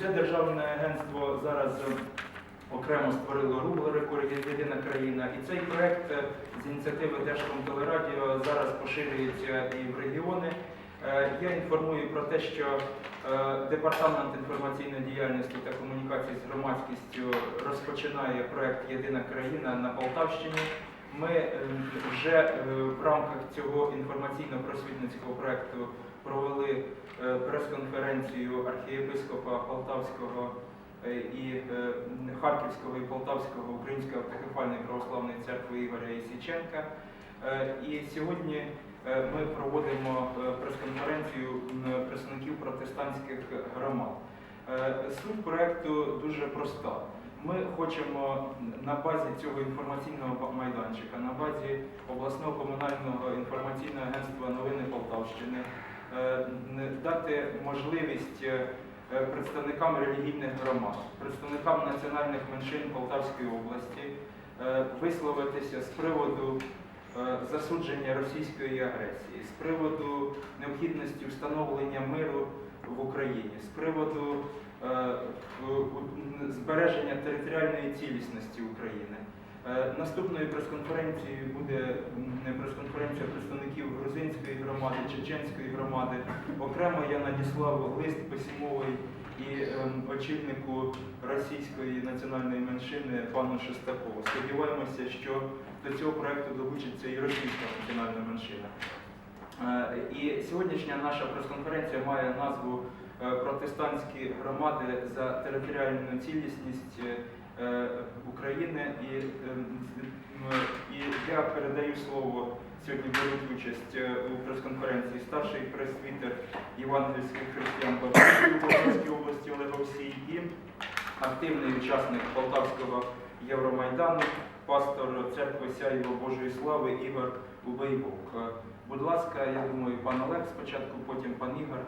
Це державне агентство зараз окремо створило рубрику Єдина країна. І цей проект е, з ініціативи Держкомтелерадіо зараз поширюється і в регіони. Е, Я інформую про те, що е, Департамент інформаційної діяльності та комунікацій з громадськістю розпочинає проект Єдина країна на Полтавщині. Ми е, вже е, в рамках цього інформаційно-просвітницького проекту провели е, прес-конференцію архієпископа Полтавського і Харківського і Полтавського Української автокефальної православної церкви Ігоря Ісіченка. І сьогодні ми проводимо прес-конференцію представників протестантських громад. Суть проекту дуже проста. Ми хочемо на базі цього інформаційного майданчика, на базі обласного комунального інформаційного агентства Новини Полтавщини е, дати можливість е, е, представникам релігійних громад, представникам національних меншин Полтавської області висловитися з приводу засудження російської агресії, з приводу необхідності встановлення миру в Україні, з приводу збереження територіальної цілісності України. Е, Наступною прес-конференцією буде не прес-конференція представників грузинської громади, чеченської громади. Окремо я надіслав лист письмовий і ем, очільнику російської національної меншини пану Шестакову. Сподіваємося, що до цього проекту долучиться і російська національна меншина. Е, І сьогоднішня наша прес-конференція має назву Протестантські громади за територіальну цілісність е, е, України. І, е, і я передаю слово сьогодні беруть участь е, у прес-конференції старший пресвітер євангельських християн Бабської Полтавської області Олег Овсій і активний учасник Полтавського Євромайдану, пастор церкви Сяєво Божої Слави Ігор Убейбок. Будь ласка, я думаю, пан Олег спочатку, потім пан Ігор.